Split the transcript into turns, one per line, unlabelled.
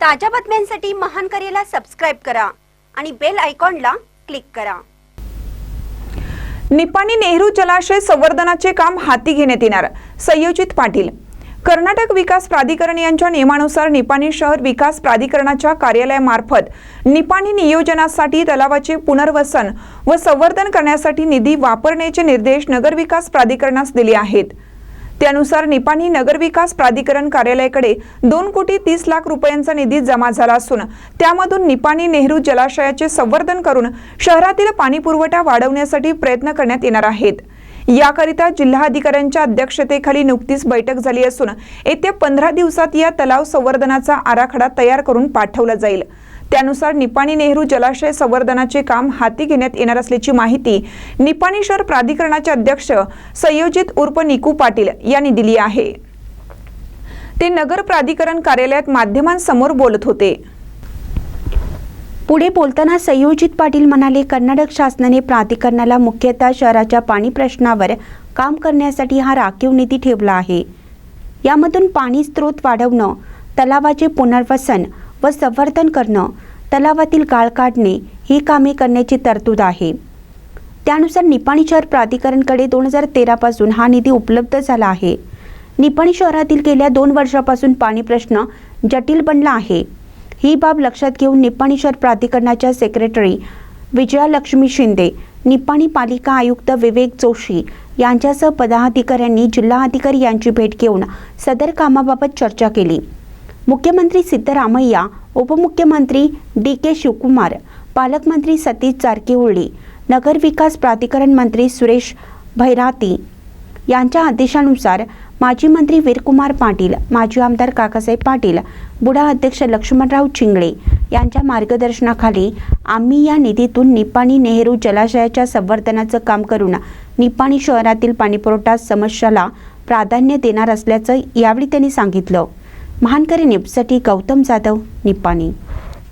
ताज्या बातम्यांसाठी महान करेला सबस्क्राईब करा आणि बेल आयकॉनला क्लिक करा.
निपाणी नेहरू जलाशय संवर्धनाचे काम हाती घेण्यात येणार संयोजित पाटील. कर्नाटक विकास प्राधिकरण यांच्या नियमानुसार निपाणी शहर विकास प्राधिकरणाच्या कार्यालयामार्फत निपाणी नियोजनासाठी तलावाचे पुनर्वसन व संवर्धन करण्यासाठी निधी वापरण्याचे निर्देश नगरविकास प्राधिकरणास दिले आहेत. त्यानुसार निपाणी नगरविकास प्राधिकरण कार्यालयाकडे दोन कोटी तीस लाख रुपयांचा निधी जमा झाला असून त्यामधून निपाणी नेहरू जलाशयाचे संवर्धन करून शहरातील पाणीपुरवठा वाढवण्यासाठी प्रयत्न करण्यात येणार आहेत. याकरिता जिल्हाधिकाऱ्यांच्या अध्यक्षतेखाली नुकतीच बैठक झाली असून येत्या पंधरा दिवसात या तलाव संवर्धनाचा आराखडा तयार करून पाठवला जाईल. त्यानुसार निपाणी नेहरू जलाशय संवर्धनाचे काम हाती घेण्यात येणार असल्याची माहिती निपाणी शहर प्राधिकरणाचे अध्यक्ष संयोजित उर्फ निकू पाटील यांनी दिली आहे. ते नगर प्राधिकरण कार्यालयात माध्यमांसमोर बोलत होते.
पुढे बोलताना संयोजित पाटील म्हणाले कर्नाटक शासनाने प्राधिकरणाला मुख्यतः शहराच्या पाणी प्रश्नावर काम करण्यासाठी हा राखीव निधी ठेवला आहे. यामधून पाणी स्रोत वाढवणं तलावाचे पुनर्वसन व संवर्धन करणं तलावातील गाळ काढणे ही कामे करण्याची तरतूद आहे. त्यानुसार निपाणी शहर प्राधिकरणकडे दोन हजार तेरापासून हा निधी उपलब्ध झाला आहे. निपाणी शहरातील गेल्या दोन वर्षापासून पाणी प्रश्न जटिल बनला आहे. ही बाब लक्षात घेऊन निपाणी शहर प्राधिकरणाच्या सेक्रेटरी विजयालक्ष्मी शिंदे निपाणी पालिका आयुक्त विवेक जोशी यांच्यासह पदाधिकाऱ्यांनी जिल्हाधिकारी यांची भेट घेऊन सदर कामाबाबत चर्चा केली. मुख्यमंत्री सिद्धरामय्या उपमुख्यमंत्री डी के शिवकुमार पालकमंत्री सतीश जारकिहोळी नगरविकास प्राधिकरण मंत्री सुरेश भैराती यांच्या आदेशानुसार माजी मंत्री वीरकुमार पाटील माजी आमदार काकासाहेब पाटील बुडा अध्यक्ष लक्ष्मणराव चिंगळे यांच्या मार्गदर्शनाखाली आम्ही या निधीतून निपाणी नेहरू जलाशयाच्या संवर्धनाचं काम करून निपाणी शहरातील पाणीपुरवठा समस्याला प्राधान्य देणार असल्याचं यावेळी त्यांनी सांगितलं. महानकरी न्यूजसाठी गौतम जाधव निपाणी